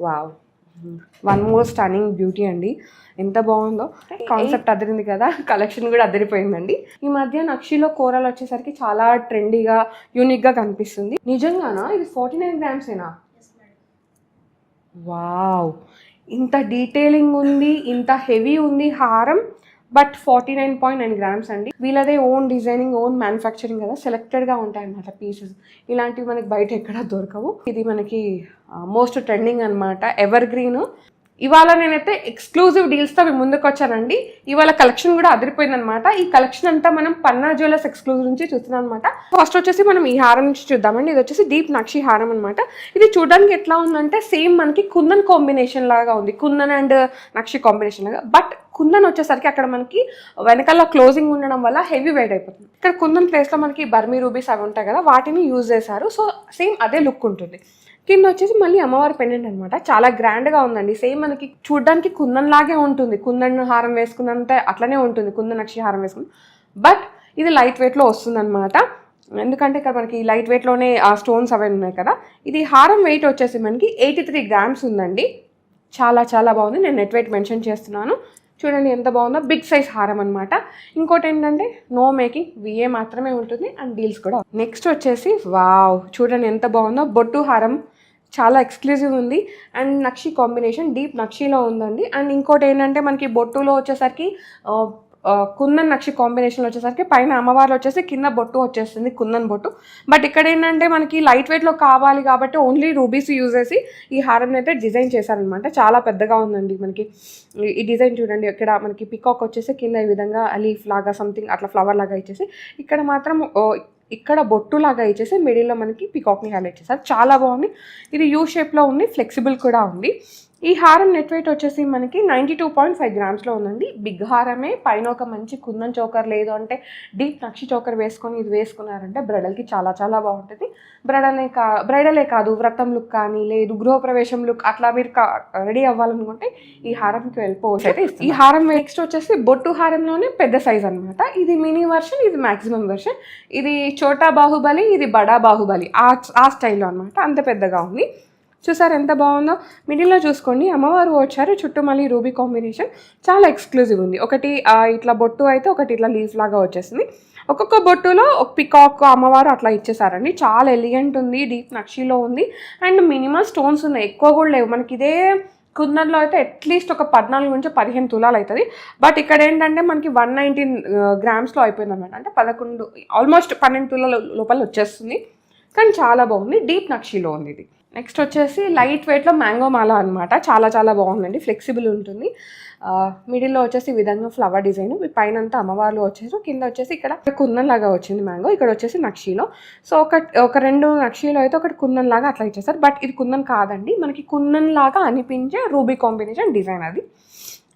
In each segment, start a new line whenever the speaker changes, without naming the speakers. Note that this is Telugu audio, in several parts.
Wow one more stunning beauty అండి. ఎంత బాగుందో. కాన్సెప్ట్ అదిరింది కదా. కలెక్షన్ కూడా అదిరిపోయిందండి. ఈ మధ్య నక్షిలో కూరలు వచ్చేసరికి చాలా ట్రెండీగా యూనిక్గా కనిపిస్తుంది. నిజంగానా? ఇది ఫార్టీ నైన్ గ్రామ్సేనా వావ్ ఇంత డీటెయిలింగ్ ఉంది ఇంత హెవీ ఉంది హారం. But forty nine point nine grams అండి. వీళ్ళదే ఓన్ డిజైనింగ్ ఓన్ మ్యానుఫ్యాక్చరింగ్ కదా సెలెక్టెడ్గా ఉంటాయి అన్నమాట పీసెస్ ఇలాంటివి మనకి బయట ఎక్కడ దొరకవు. ఇది మనకి మోస్ట్ ట్రెండింగ్ అనమాట ఎవర్ గ్రీన్ ఇవాళ నేనైతే ఎక్స్క్లూజివ్ డీల్స్తో మీ ముందుకు వచ్చానండి. ఇవాళ కలెక్షన్ కూడా అదిరిపోయిందనమాట. ఈ కలెక్షన్ అంతా మనం పన్నా జ్యువెలర్స్ ఎక్స్క్లూజివ్ నుంచి చూస్తున్నాం అనమాట ఫస్ట్ వచ్చేసి మనం ఈ హారం నుంచి చూద్దామండి. ఇది వచ్చేసి డీప్ నక్షి హారం అనమాట ఇది చూడడానికి ఎట్లా ఉందంటే సేమ్ మనకి కుందన్ కాంబినేషన్ లాగా ఉంది. కుందన్ అండ్ నక్షి కాంబినేషన్ లాగా. బట్ కుందన్ వచ్చేసరికి అక్కడ మనకి వెనకాల క్లోజింగ్ ఉండడం వల్ల హెవీ వెయిట్ అయిపోతుంది. ఇక్కడ కుందన్ ప్లేస్లో మనకి బర్మీ రూబీస్ అవి ఉంటాయి కదా వాటిని యూజ్ చేశారు. సో సేమ్ అదే లుక్ ఉంటుంది. కింద వచ్చేసి మళ్ళీ అమ్మవారి పెండెంట్ అనమాట చాలా గ్రాండ్గా ఉందండి. సేమ్ మనకి చూడడానికి కుందన్ లాగే ఉంటుంది. కుందన్ హారం వేసుకున్నంత అట్లనే ఉంటుంది. కుందన్ అక్షి హారం వేసుకుని బట్ ఇది లైట్ వెయిట్లో వస్తుందన్నమాట. ఎందుకంటే ఇక్కడ మనకి లైట్ వెయిట్లోనే ఆ స్టోన్స్ అవి ఉన్నాయి కదా. ఇది హారం వెయిట్ వచ్చేసి మనకి ఎయిటీ త్రీ గ్రామ్స్ ఉందండి. చాలా చాలా బాగుంది. నేను నెట్ వెయిట్ మెన్షన్ చేస్తున్నాను. చూడండి ఎంత బాగుందో. బిగ్ సైజ్ హారం అనమాట ఇంకోటి ఏంటంటే నో మేకింగ్ విఏ మాత్రమే ఉంటుంది. అండ్ డీల్స్ కూడా. నెక్స్ట్ వచ్చేసి వావ్ చూడండి ఎంత బాగుందో. బొట్టు హారం చాలా ఎక్స్క్లూజివ్ ఉంది. అండ్ నక్షి కాంబినేషన్ డీప్ నక్షిలో ఉందండి. అండ్ ఇంకోటి ఏంటంటే మనకి బొట్టులో వచ్చేసరికి కుందన్ నక్షి కాంబినేషన్లో వచ్చేసరికి పైన అమ్మవారు వచ్చేసి కింద బొట్టు వచ్చేస్తుంది కుందన్ బొట్టు. బట్ ఇక్కడ ఏంటంటే మనకి లైట్ వెయిట్లో కావాలి కాబట్టి ఓన్లీ రూబీస్ యూజ్ చేసి ఈ హారం అయితే డిజైన్ చేశారనమాట చాలా పెద్దగా ఉందండి మనకి. ఈ- డిజైన్ చూడండి ఇక్కడ మనకి పికాక్ వచ్చేసి కింద ఈ విధంగా లీఫ్ లాగా సంథింగ్ అట్లా ఫ్లవర్ లాగా ఇచ్చేసి. ఇక్కడ మాత్రం ఇక్కడ బొట్టు లాగా ఇచ్చేసి మిడిల్లో మనకి పికాక్ని హైలైట్ చేశారు చాలా బాగుంది. ఇది యూ షేప్లో ఉంది ఫ్లెక్సిబుల్ కూడా ఉంది. ఈ హారం నెట్ వెయిట్ వచ్చేసి మనకి నైంటీ టూ పాయింట్ ఫైవ్ గ్రామ్స్లో ఉందండి. బిగ్ హారమే. పైన ఒక మంచి కుందన్ చోకర్ లేదు అంటే డీప్ నక్షి చోకర్ వేసుకొని ఇది వేసుకున్నారంటే బ్రైడల్కి చాలా చాలా బాగుంటుంది. బ్రైడలే కా బ్రైడలే కాదు వ్రతం లుక్ కానీ లేదు గృహప్రవేశం లుక్ అట్లా మీరు రెడీ అవ్వాలనుకుంటే ఈ హారంకి వెళ్ళిపోవచ్చు. అయితే ఈ హారం నెక్స్ట్ వచ్చేసి బొట్టు హారంలోనే పెద్ద సైజ్ అనమాట ఇది మినీ వర్షన్ ఇది మాక్సిమం వర్షన్. ఇది చోటా బాహుబలి ఇది బడా బాహుబలి. ఆ ఆ స్టైల్లో అనమాట అంత పెద్దగా ఉంది. చూసారు ఎంత బాగుందో? మిడిల్లో చూసుకోండి. అమ్మవారు వచ్చారు. చుట్టూ మళ్ళీ రూబీ కాంబినేషన్. చాలా ఎక్స్క్లూజివ్ ఉంది. ఒకటి ఇట్లా బొట్టు అయితే ఒకటి ఇట్లా లీఫ్ లాగా వచ్చేసింది. ఒక్కొక్క బొట్టులో ఒక పికాక్ అమ్మవారు అట్లా ఇచ్చేసారండి. చాలా ఎలిగెంట్ ఉంది. డీప్ నక్షిలో ఉంది. అండ్ మినిమం స్టోన్స్ ఉన్నాయి. ఎక్కువ కూడా లేవు. మనకి ఇదే కుందన్లో అయితే అట్లీస్ట్ ఒక పద్నాలుగు నుంచి పదిహేను తులాలు అవుతుంది. బట్ ఇక్కడ ఏంటంటే మనకి వన్ నైన్టీన్ గ్రామ్స్లో అయిపోయింది అనమాట అంటే పదకొండు ఆల్మోస్ట్ పన్నెండు తులాల లోపల వచ్చేస్తుంది. కానీ చాలా బాగుంది. డీప్ నక్షిలో ఉంది ఇది. నెక్స్ట్ వచ్చేసి లైట్ వెయిట్లో మ్యాంగో మాల అనమాట చాలా చాలా బాగుందండి. ఫ్లెక్సిబుల్ ఉంటుంది. మిడిల్లో వచ్చేసి ఈ విధంగా ఫ్లవర్ డిజైన్ పైన అంతా అమ్మవార్లు వచ్చేసి కింద వచ్చేసి ఇక్కడ కుందన్లాగా వచ్చింది మ్యాంగో ఇక్కడ వచ్చేసి నక్షీలో. సో ఒక ఒక రెండు నక్షీలో అయితే ఒకటి కుందన్లాగా అట్లా ఇచ్చేస్తారు బట్ ఇది కుందన్ కాదండి. మనకి కుందన్లాగా అనిపించే రూబీ కాంబినేషన్ డిజైన్ అది.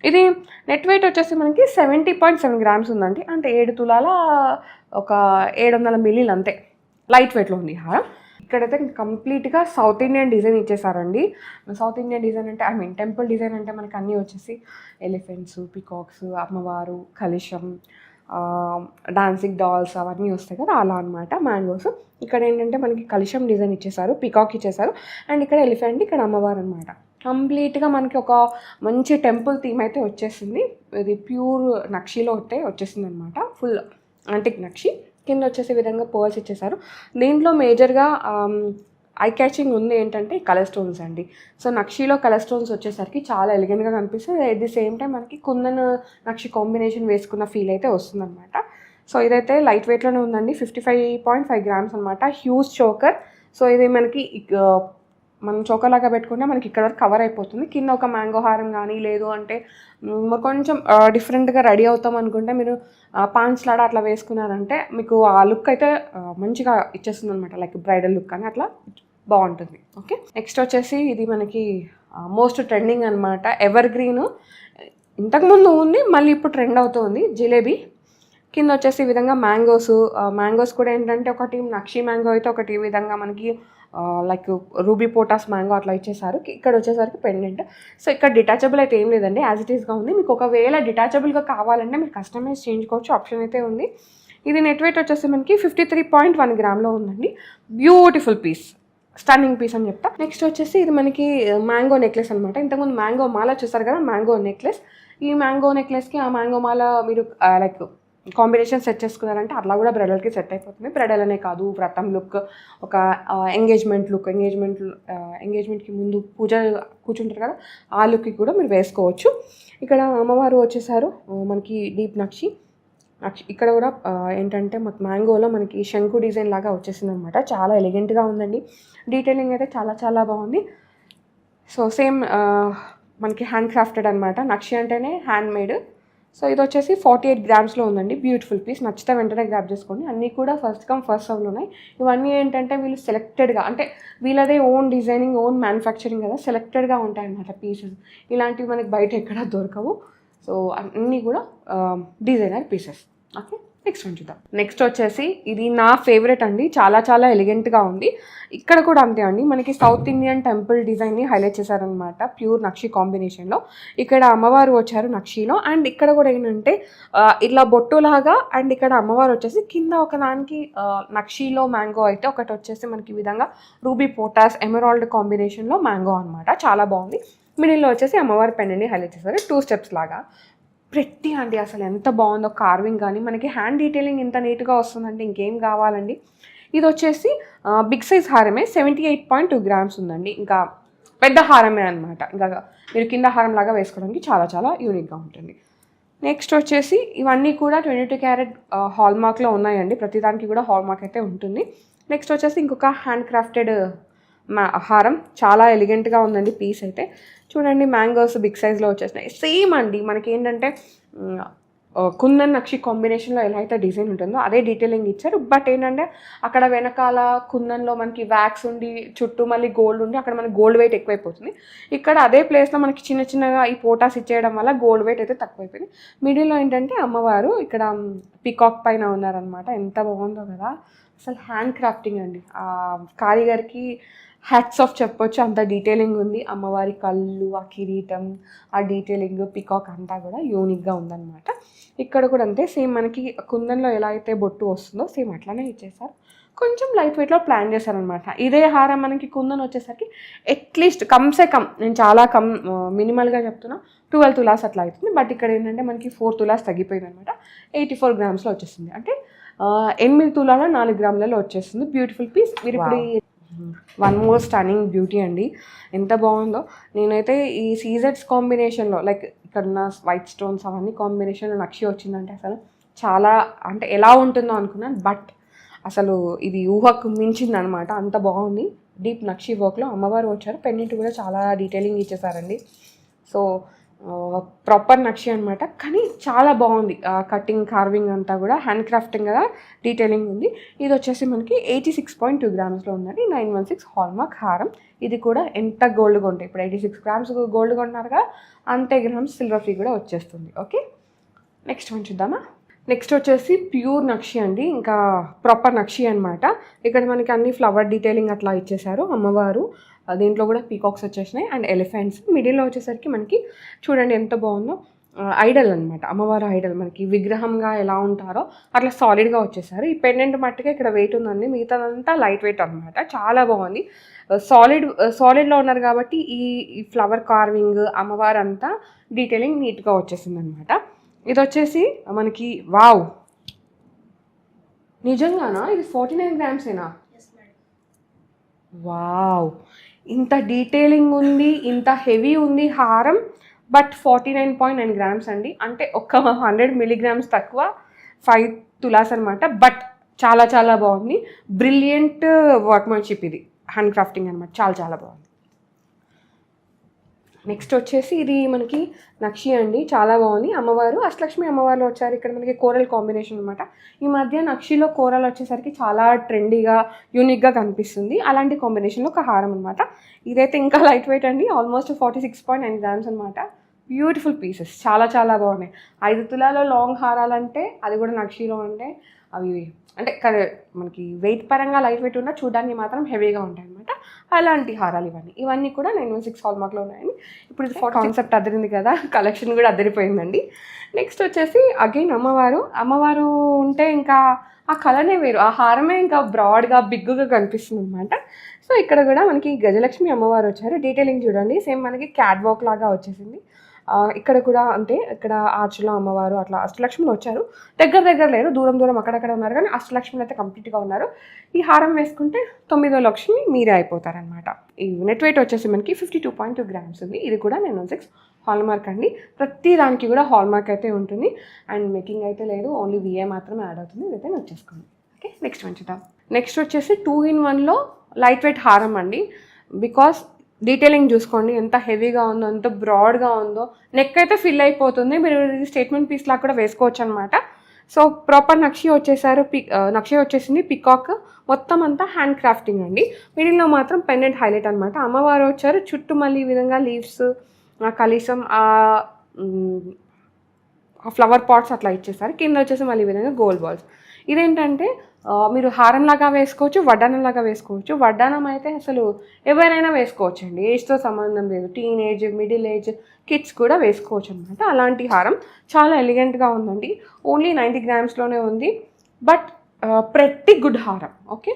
ఇది నెట్ వెయిట్ వచ్చేసి మనకి సెవెంటీ పాయింట్ సెవెన్ గ్రామ్స్ ఉందండి. అంటే ఏడు తులాల ఒక ఏడు వందల మిల్లీలు అంతే. లైట్ వెయిట్లో ఉంది హారం. ఇక్కడైతే కంప్లీట్గా సౌత్ ఇండియన్ డిజైన్ ఇచ్చేసారండి. సౌత్ ఇండియన్ డిజైన్ అంటే ఐ మీన్ టెంపుల్ డిజైన్ అంటే మనకి అన్నీ వచ్చేసి ఎలిఫెంట్స్ పికాక్స్ అమ్మవారు కలుషం డాన్సింగ్ డాల్స్ అవన్నీ వస్తాయి కదా అలా అనమాట మ్యాంగోస్. ఇక్కడ ఏంటంటే మనకి కలుషం డిజైన్ ఇచ్చేసారు పికాక్ ఇచ్చేసారు అండ్ ఇక్కడ ఎలిఫెంట్ ఇక్కడ అమ్మవారు అనమాట కంప్లీట్గా మనకి ఒక మంచి టెంపుల్ థీమ్ అయితే వచ్చేసింది. ఇది ప్యూర్ నక్షిలో అయితే వచ్చేసింది అనమాట ఫుల్ అంటిక్ నక్షి. కింద వచ్చేసే విధంగా పర్ల్స్ ఇచ్చేసారు దీంట్లో మేజర్గా ఐ క్యాచింగ్ ఉంది ఏంటంటే కలర్ స్టోన్స్ అండి. సో నక్షిలో కలర్ స్టోన్స్ వచ్చేసరికి చాలా ఎలిగెంట్గా కనిపిస్తుంది. అట్ ది సేమ్ టైం మనకి కుందన్ నక్షి కాంబినేషన్ వేసుకున్న ఫీల్ అయితే వస్తుందన్నమాట. సో ఇదైతే లైట్ వెయిట్లోనే ఉందండి. Fifty five point five grams అనమాట హ్యూజ్ చోకర్ సో ఇది మనకి మనం చోకలాగా పెట్టుకుంటే మనకి ఇక్కడ వరకు కవర్ అయిపోతుంది. కింద ఒక మ్యాంగో హారం కానీ లేదు అంటే కొంచెం డిఫరెంట్గా రెడీ అవుతాం అనుకుంటే మీరు పాంచ్ లాడా అట్లా వేసుకున్నారంటే మీకు ఆ లుక్ అయితే మంచిగా ఇచ్చేస్తుంది అనమాట లైక్ బ్రైడల్ లుక్ అని అట్లా బాగుంటుంది. ఓకే నెక్స్ట్ వచ్చేసి ఇది మనకి మోస్ట్ ట్రెండింగ్ అనమాట ఎవర్ గ్రీన్ ఇంతకుముందు ఉంది మళ్ళీ ఇప్పుడు ట్రెండ్ అవుతుంది. జిలేబీ కింద వచ్చేసి ఈ విధంగా మ్యాంగోస్ మ్యాంగోస్ కూడా ఏంటంటే ఒకటి నక్షి మ్యాంగో అయితే ఒకటి ఈ విధంగా మనకి లైక్ రూబీ పోటాస్ మ్యాంగో అట్లా ఇచ్చేసారు. ఇక్కడ వచ్చేసరికి పెండెంట్ సో ఇక్కడ డిటాచబుల్ అయితే ఏం లేదండి. యాజ్ ఇట్ ఈస్గా ఉంది. మీకు ఒకవేళ డిటాచబుల్గా కావాలంటే మీరు కస్టమైజ్ చేయించుకోవచ్చు. ఆప్షన్ అయితే ఉంది. ఇది నెట్ వెయిట్ వచ్చేసి మనకి ఫిఫ్టీ త్రీ పాయింట్ వన్ గ్రామ్లో ఉందండి. బ్యూటిఫుల్ పీస్ స్టన్నింగ్ పీస్ అని చెప్తా. నెక్స్ట్ వచ్చేసి ఇది మనకి మ్యాంగో నెక్లెస్ అనమాట ఇంతకుముందు మ్యాంగో మాల చూసారు కదా మ్యాంగో నెక్లెస్ ఈ మ్యాంగో నెక్లెస్కి ఆ మ్యాంగో మాల మీరు లైక్ కాంబినేషన్ సెట్ చేసుకున్నారంటే అట్లా కూడా బ్రైడల్కి సెట్ అయిపోతుంది. బ్రైడల్ అనే కాదు వ్రతం లుక్ ఒక ఎంగేజ్మెంట్ లుక్ ఎంగేజ్మెంట్ ఎంగేజ్మెంట్కి ముందు పూజ కూర్చుంటారు కదా ఆ లుక్కి కూడా మీరు వేసుకోవచ్చు. ఇక్కడ అమ్మవారు వచ్చేసారు మనకి డీప్ నక్షి. నక్షి ఇక్కడ కూడా ఏంటంటే మాకు మ్యాంగోలో మనకి శంకు డిజైన్ లాగా వచ్చేసింది అనమాట చాలా ఎలిగెంట్గా ఉందండి. డీటెయిలింగ్ అయితే చాలా చాలా బాగుంది. సో సేమ్ మనకి హ్యాండ్ క్రాఫ్టెడ్ అనమాట. నక్షి అంటేనే హ్యాండ్ మేడ్ సో ఇది వచ్చేసి ఫార్టీ ఎయిట్ గ్రామ్స్లో ఉందండి. బ్యూటిఫుల్ పీస్ నచ్చితే వెంటనే గ్రాప్ చేసుకోండి. అన్నీ కూడా ఫస్ట్ కమ్ ఫస్ట్ సర్వ్లు ఉన్నాయి ఇవన్నీ ఏంటంటే వీళ్ళు సెలెక్టెడ్గా అంటే వీళ్ళదే ఓన్ డిజైనింగ్ ఓన్ మ్యానుఫ్యాక్చరింగ్ కదా సెలెక్టెడ్గా ఉంటాయన్నమాట పీసెస్ ఇలాంటివి మనకి బయట ఎక్కడ దొరకవు. సో అన్నీ కూడా designer pieces okay next one చూద్దాం. నెక్స్ట్ వచ్చేసి ఇది నా ఫేవరెట్ అండి. చాలా చాలా ఎలిగెంట్గా ఉంది. ఇక్కడ కూడా అంతే అండి. మనకి సౌత్ ఇండియన్ టెంపుల్ డిజైన్ని హైలైట్ చేశారనమాట ప్యూర్ నక్షి కాంబినేషన్లో ఇక్కడ అమ్మవారు వచ్చారు నక్షిలో అండ్ ఇక్కడ కూడా ఏంటంటే ఇలా బొట్టులాగా అండ్ ఇక్కడ అమ్మవారు వచ్చేసి కింద ఒక దానికి నక్షిలో మ్యాంగో అయితే ఒకటి వచ్చేసి మనకి ఈ విధంగా రూబీ పోటాస్ ఎమరాల్డ్ కాంబినేషన్లో మ్యాంగో అనమాట చాలా బాగుంది. మిడిల్లో వచ్చేసి అమ్మవారి పెండెంట్ని హైలైట్ చేశారు. టూ స్టెప్స్ లాగా. ప్రెట్టి అండి. అసలు ఎంత బాగుందో కార్వింగ్ కానీ మనకి హ్యాండ్ డీటెయిలింగ్ ఇంత నీట్గా వస్తుందంటే ఇంకేం కావాలండి? ఇది వచ్చేసి big size హారమే. Seventy eight point two grams ఉందండి. ఇంకా పెద్ద హారమే అనమాట ఇంకా మీరు కింద హారం లాగా వేసుకోవడానికి చాలా చాలా యూనిక్గా ఉంటుంది. నెక్స్ట్ వచ్చేసి ఇవన్నీ కూడా ట్వంటీ టూ క్యారెట్ హాల్ మార్క్లో ఉన్నాయండి. ప్రతిదానికి కూడా హాల్ మార్క్ అయితే ఉంటుంది. నెక్స్ట్ వచ్చేసి ఇంకొక హ్యాండ్ క్రాఫ్టెడ్ మా హారం చాలా ఎలిగెంట్గా ఉందండి పీస్ అయితే. చూడండి మ్యాంగోస్ బిగ్ సైజ్లో వచ్చేసినాయి. సేమ్ అండి మనకి ఏంటంటే కుందన్ నక్షి కాంబినేషన్లో ఎలా అయితే డిజైన్ ఉంటుందో అదే డీటెయిలింగ్ ఇచ్చారు. బట్ ఏంటంటే అక్కడ వెనకాల కుందన్లో మనకి వ్యాక్స్ ఉండి చుట్టూ మళ్ళీ గోల్డ్ ఉండి అక్కడ మనకి గోల్డ్ వెయిట్ ఎక్కువైపోతుంది. ఇక్కడ అదే ప్లేస్లో మనకి చిన్న చిన్నగా ఈ పోటాస్ ఇచ్చేయడం వల్ల గోల్డ్ వెయిట్ అయితే తక్కువైపోయింది. మిడిల్లో ఏంటంటే అమ్మవారు ఇక్కడ పికాక్ పైన ఉన్నారనమాట ఎంత బాగుందో కదా. అసలు హ్యాండ్ క్రాఫ్టింగ్ అండి కారిగర్కి హ్యాట్స్ ఆఫ్ చెప్పొచ్చు. అంత డీటెయిలింగ్ ఉంది. అమ్మవారి కళ్ళు ఆ కిరీటం ఆ డీటెయిలింగ్ పికాక్ అంతా కూడా యూనిక్గా ఉందన్నమాట. ఇక్కడ కూడా అంతే. సేమ్ మనకి కుందన్లో ఎలా అయితే బొట్టు వస్తుందో సేమ్ అట్లానే ఇచ్చేసారు కొంచెం లైట్ వెయిట్లో ప్లాన్ చేశారనమాట ఇదే హారం మనకి కుందన్ వచ్చేసరికి అట్లీస్ట్ కమ్సే కమ్. నేను చాలా కమ్ మినిమల్గా చెప్తున్నా. ట్వెల్వ్ తులాస్ అట్లా అవుతుంది. బట్ ఇక్కడ ఏంటంటే మనకి ఫోర్ తులాస్ తగ్గిపోయింది అనమాట ఎయిటీ ఫోర్ గ్రామ్స్లో వచ్చేసింది. అంటే ఎనిమిది తులాలో నాలుగు గ్రాములలో వచ్చేస్తుంది బ్యూటిఫుల్ పీస్ మీరు ఇప్పుడు వన్ మోర్ స్టన్నింగ్ బ్యూటీ అండి. ఎంత బాగుందో. నేనైతే ఈ సీజెట్స్ కాంబినేషన్లో లైక్ ఇక్కడ ఉన్న వైట్ స్టోన్స్ అవన్నీ కాంబినేషన్లో నక్షి వచ్చిందంటే అసలు చాలా అంటే ఎలా ఉంటుందో అనుకున్నాను బట్ అసలు ఇది ఊహకు మించింది అనమాట అంత బాగుంది. డీప్ నక్షి వర్క్లో అమ్మవారు వచ్చారు. పెన్నింటి కూడా చాలా డీటెయిలింగ్ ఇచ్చేసారండి. సో ప్రాపర్ నక్షి అనమాట కానీ చాలా బాగుంది. కటింగ్ కార్వింగ్ అంతా కూడా హ్యాండ్ క్రాఫ్టింగ్ కదా డీటెయిలింగ్ ఉంది. ఇది వచ్చేసి మనకి ఎయిటీ సిక్స్ పాయింట్ టూ గ్రామ్స్లో ఉందండి నైన్ వన్ సిక్స్ హాల్మార్క్ హారం ఇది కూడా ఎంత గోల్డ్గా కొంటే ఇప్పుడు ఎయిటీ సిక్స్ గ్రామ్స్ గోల్డ్ కొన్నారు కదా అంతే గ్రామ్స్ సిల్వర్ ఫ్రీ కూడా వచ్చేస్తుంది. ఓకే నెక్స్ట్ వన్ చూద్దామా? నెక్స్ట్ వచ్చేసి ప్యూర్ నక్షి అండి. ఇంకా ప్రాపర్ నక్షి అనమాట ఇక్కడ మనకి అన్ని ఫ్లవర్ డీటెయిలింగ్ అట్లా ఇచ్చేసారు అమ్మవారు. దీంట్లో కూడా పీకాక్స్ వచ్చేసినాయి. And elephants. మిడిల్లో వచ్చేసరికి మనకి చూడండి ఎంత బాగుందో. ఐడల్ అనమాట అమ్మవారు ఐడల్ మనకి. విగ్రహంగా ఎలా ఉంటారో అట్లా సాలిడ్గా వచ్చేసారు. ఈ పెండెంట్ మట్టుగా ఇక్కడ వెయిట్ ఉందండి. మిగతాదంతా లైట్ వెయిట్ అనమాట చాలా బాగుంది. సాలిడ్ సాలిడ్లో ఉన్నారు కాబట్టి ఈ ఈ ఫ్లవర్ కార్వింగ్ అమ్మవారు అంతా డీటెయిలింగ్ నీట్గా వచ్చేసింది అనమాట ఇది వచ్చేసి మనకి వావ్ నిజంగానా? ఇది ఫార్టీ నైన్ గ్రామ్సేనా వావ్ ఇంత డీటెయిలింగ్ ఉంది ఇంత హెవీ ఉంది హారం but forty nine point nine grams అండి. అంటే ఒక హండ్రెడ్ మిలీగ్రామ్స్ తక్కువ ఫైవ్ తులాస్ అనమాట బట్ చాలా చాలా బాగుంది. బ్రిలియంట్ వర్క్మెన్షిప్ uh, ఇది. హ్యాండ్ క్రాఫ్టింగ్ అనమాట చాలా చాలా బాగుంది. నెక్స్ట్ వచ్చేసి ఇది మనకి నక్షి అండి. చాలా బాగుంది. అమ్మవారు అష్టలక్ష్మి అమ్మవారులో వచ్చారు. ఇక్కడ మనకి కోరల్ కాంబినేషన్ అనమాట ఈ మధ్య నక్షిలో కూరలు వచ్చేసరికి చాలా ట్రెండీగా యూనిక్గా కనిపిస్తుంది. అలాంటి కాంబినేషన్లో ఒక హారం అనమాట ఇదైతే ఇంకా లైట్ వెయిట్ అండి. Almost forty six point nine grams అనమాట బ్యూటిఫుల్ పీసెస్. చాలా చాలా బాగున్నాయి. ఐదు తులాలో లాంగ్ హారాలంటే అది కూడా నక్షిలో అంటే అవి అంటే మనకి వెయిట్ పరంగా లైట్ వెయిట్ ఉన్నా చూడడానికి మాత్రం హెవీగా ఉంటాయి అనమాట అలాంటి హారాలు ఇవన్నీ ఇవన్నీ కూడా నైన్ వన్ సిక్స్ హాల్ మార్క్లో ఉన్నాయండి. ఇప్పుడు ఇది కాన్సెప్ట్ అదిరింది కదా కలెక్షన్ కూడా అదిరిపోయిందండి. నెక్స్ట్ వచ్చేసి అగైన్ అమ్మవారు. అమ్మవారు ఉంటే ఇంకా ఆ కలర్నే వేరు. ఆ హారమే ఇంకా బ్రాడ్గా బిగ్గుగా కనిపిస్తుంది అనమాట సో ఇక్కడ కూడా మనకి గజలక్ష్మి అమ్మవారు వచ్చారు. డీటెయిలింగ్ చూడండి. సేమ్ మనకి క్యాట్ వాక్ లాగా వచ్చేసింది. ఇక్కడ కూడా అంటే ఇక్కడ ఆర్చిలో అమ్మవారు అట్లా అష్టలక్ష్మిని వచ్చారు. దగ్గర దగ్గర లేరు దూరం దూరం అక్కడక్కడ ఉన్నారు కానీ అష్టలక్ష్మిని అయితే కంప్లీట్గా ఉన్నారు. ఈ హారం వేసుకుంటే తొమ్మిదో లక్ష్మి మీరే అయిపోతారనమాట ఈ నెట్ వెయిట్ వచ్చేసి మనకి fifty two point two grams ఉంది. ఇది కూడా నేను సిక్స్ హాల్మార్క్ అండి. ప్రతి దానికి కూడా హాల్మార్క్ అయితే ఉంటుంది. అండ్ మేకింగ్ అయితే లేదు ఓన్లీ విఏ మాత్రమే యాడ్ అవుతుంది. ఇదైతే నోట్ చేసుకోండి. ఓకే నెక్స్ట్ మంచిదా నెక్స్ట్ వచ్చేసి టూ ఇన్ వన్లో లైట్ వెయిట్ హారం అండి. బికాస్ డీటెయిలింగ్ చూసుకోండి. ఎంత హెవీగా ఉందో ఎంత బ్రాడ్గా ఉందో. నెక్ అయితే ఫిల్ అయిపోతుంది. మీరు ఇది స్టేట్మెంట్ పీస్ లాగా కూడా వేసుకోవచ్చు అనమాట సో ప్రాపర్ నక్షి వచ్చేసారు. పిక్ నక్షి వచ్చేసింది పికాక్ మొత్తం అంతా హ్యాండ్ క్రాఫ్టింగ్ అండి. మిడిల్లో మాత్రం పెండెంట్ హైలైట్ అనమాట. అమ్మవారు వచ్చారు. చుట్టూ మళ్ళీ ఈ విధంగా లీవ్స్ కలీసం ఫ్లవర్ పాట్స్ అట్లా ఇచ్చేసారు. కింద వచ్చేసి మళ్ళీ ఈ విధంగా గోల్డ్ బాల్స్ ఇదేంటంటే మీరు హారంలాగా వేసుకోవచ్చు వడ్డానంలాగా వేసుకోవచ్చు. వడ్డానం అయితే అసలు ఎవరైనా వేసుకోవచ్చు అండి ఏజ్తో సంబంధం లేదు. టీనేజ్ మిడిల్ ఏజ్ కిడ్స్ కూడా వేసుకోవచ్చు అనమాట అలాంటి హారం చాలా ఎలిగెంట్గా ఉందండి. ఓన్లీ నైంటీ గ్రామ్స్లోనే ఉంది. బట్ ప్రతి గుడ్ హారం. ఓకే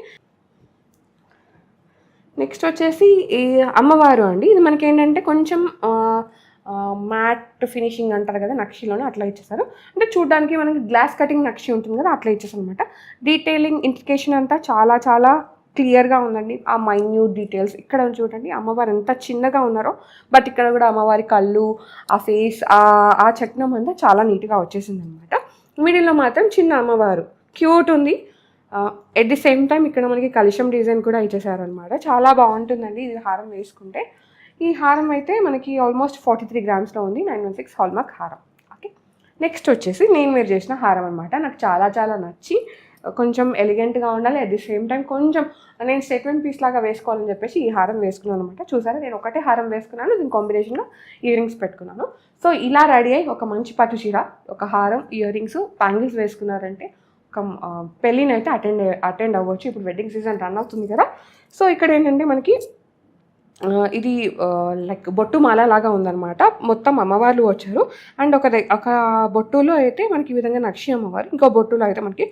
నెక్స్ట్ వచ్చేసి ఈ అమ్మవారు అండి. ఇది మనకి ఏంటంటే కొంచెం మ్యాట్ ఫినిషింగ్ అంటారు కదా నక్షిలోనే అట్లా ఇచ్చేసారు. అంటే చూడడానికి మనకి గ్లాస్ కటింగ్ నక్షి ఉంటుంది కదా అట్లా ఇచ్చేసారు అనమాట డీటెయిలింగ్ ఇంటికేషన్ అంతా చాలా చాలా క్లియర్గా ఉందండి. ఆ మైన్యూట్ డీటెయిల్స్ ఇక్కడ చూడండి అమ్మవారు ఎంత చిన్నగా ఉన్నారో బట్ ఇక్కడ కూడా అమ్మవారి కళ్ళు ఆ ఫేస్ ఆ చట్నం అంతా చాలా నీట్గా వచ్చేసింది అనమాట మిడిల్లో మాత్రం చిన్న అమ్మవారు. క్యూట్ ఉంది. ఎట్ ది సేమ్ టైం ఇక్కడ మనకి కలిషం డిజైన్ కూడా ఇచ్చేసారనమాట. చాలా బాగుంటుందండి ఇది హారం వేసుకుంటే. ఈ హారం అయితే మనకి ఆల్మోస్ట్ ఫార్టీ త్రీ గ్రామ్స్లో ఉంది నైన్ వన్ సిక్స్ హాల్మార్క్ హారం. ఓకే నెక్స్ట్ వచ్చేసి నేను మీరు చేసిన హారం అనమాట నాకు చాలా చాలా నచ్చి కొంచెం ఎలిగెంట్గా ఉండాలి అట్ ది సేమ్ టైం కొంచెం నేను స్టేట్మెంట్ పీస్ లాగా వేసుకోవాలని చెప్పేసి ఈ హారం వేసుకున్నాను అనమాట చూసారా? నేను ఒకటే హారం వేసుకున్నాను దీని కాంబినేషన్లో ఇయర్ రింగ్స్ పెట్టుకున్నాను. సో ఇలా రెడీ అయ్యి ఒక మంచి పట్టు చీర ఒక హారం ఇయర్ రింగ్స్ బ్యాంగిల్స్ వేసుకున్నారంటే ఒక పెళ్ళినైతే పెళ్ళిని అయితే అటెండ్ అటెండ్ అవ్వచ్చు. ఇప్పుడు వెడ్డింగ్ సీజన్ రన్ అవుతుంది కదా. సో ఇక్కడ ఏంటంటే మనకి ఇది లైక్ బొట్టు మాల లాగా ఉందన్నమాట. మొత్తం అమ్మవార్లు వచ్చారు. అండ్ ఒక ఒక బొట్టులో అయితే మనకి ఈ విధంగా నక్షి అమ్మవారు ఇంకో బొట్టులో అయితే మనకి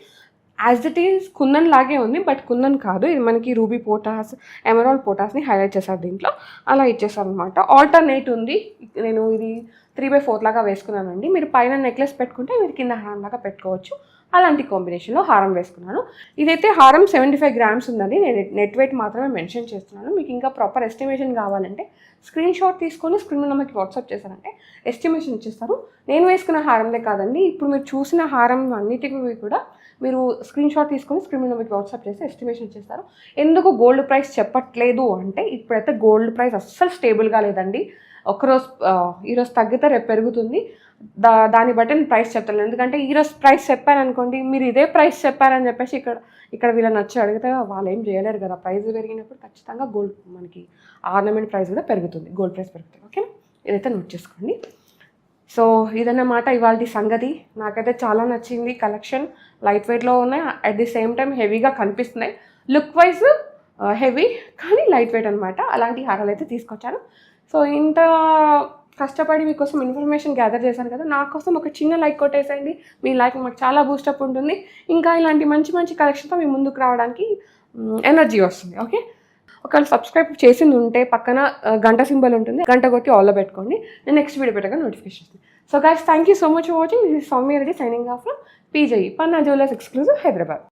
యాజ్ ఇట్ ఈస్ కుందన్ లాగే ఉంది బట్ కుందన్ కాదు. ఇది మనకి రూబీ పోటాస్ ఎమరాల్డ్ పోటాస్ని హైలైట్ చేశారు దీంట్లో. అలా ఇచ్చేసారు అనమాట ఆల్టర్నేట్ ఉంది. నేను ఇది త్రీ బై ఫోర్ లాగా వేసుకున్నానండి. మీరు పైన నెక్లెస్ పెట్టుకుంటే మీరు కింద హారం లాగా పెట్టుకోవచ్చు. అలాంటి కాంబినేషన్లో హారం వేసుకున్నాను. ఇదైతే హారం సెవెంటీ ఫైవ్ గ్రామ్స్ ఉందండి. నేను నెట్ వెయిట్ మాత్రమే మెన్షన్ చేస్తున్నాను. మీకు ఇంకా ప్రాపర్ ఎస్టిమేషన్ కావాలంటే స్క్రీన్ షాట్ తీసుకొని స్క్రీన్ నెంబర్కి వాట్సాప్ చేశారంటే ఎస్టిమేషన్ ఇచ్చేస్తారు. నేను వేసుకున్న హారందే కాదండి. ఇప్పుడు మీరు చూసిన హారం అన్నిటికీ కూడా మీరు స్క్రీన్ షాట్ తీసుకొని స్క్రీన్ నెంబర్కి వాట్సాప్ చేసి ఎస్టిమేషన్ చేస్తారు ఎందుకు గోల్డ్ ప్రైస్ చెప్పట్లేదు అంటే ఇప్పుడైతే గోల్డ్ ప్రైస్ అస్సలు స్టేబుల్గా లేదండి. ఒకరోజు ఈరోజు తగ్గితే రేపు పెరుగుతుంది. దా దాన్ని బట్టి నేను ప్రైస్ చెప్తాను. ఎందుకంటే ఈరోజు ప్రైస్ చెప్పాను అనుకోండి మీరు ఇదే ప్రైస్ చెప్పారని చెప్పేసి ఇక్కడ ఇక్కడ వీళ్ళని వచ్చి అడిగితే వాళ్ళు ఏం చేయలేరు కదా. ప్రైస్ పెరిగినప్పుడు ఖచ్చితంగా గోల్డ్ మనకి ఆర్నమెంట్ ప్రైస్ కూడా పెరుగుతుంది. గోల్డ్ ప్రైస్ పెరుగుతుంది. ఓకేనా? ఇదైతే నోట్ చేసుకోండి. సో ఇదన్నమాట ఇవాళ సంగతి. నాకైతే చాలా నచ్చింది కలెక్షన్. లైట్ వెయిట్లో ఉన్నాయి. అట్ ది సేమ్ టైం హెవీగా కనిపిస్తున్నాయి. లుక్ వైజ్ Uh, హెవీ కానీ లైట్ వెయిట్ అనమాట అలాంటి హారాలు అయితే తీసుకొచ్చాను. సో ఇంత కష్టపడి మీకోసం ఇన్ఫర్మేషన్ గ్యాదర్ చేశాను కదా నా కోసం ఒక చిన్న లైక్ కొట్టేసేయండి. మీ లైక్ మాకు చాలా బూస్టప్ ఉంటుంది. ఇంకా ఇలాంటి మంచి మంచి కలెక్షన్తో మీ ముందుకు రావడానికి ఎనర్జీ వస్తుంది ఓకే ఒకవేళ సబ్స్క్రైబ్ చేసింది ఉంటే పక్కన uh, గంట సింబల్ ఉంటుంది. గంట కొట్టి ఆల్లో పెట్టుకోండి. నేను నెక్స్ట్ వీడియో పెట్టగా నోటిఫికేషన్ వస్తుంది. So guys thank you so much for watching this is Soumya Reddy signing off PJ Panna jewellers exclusive Hyderabad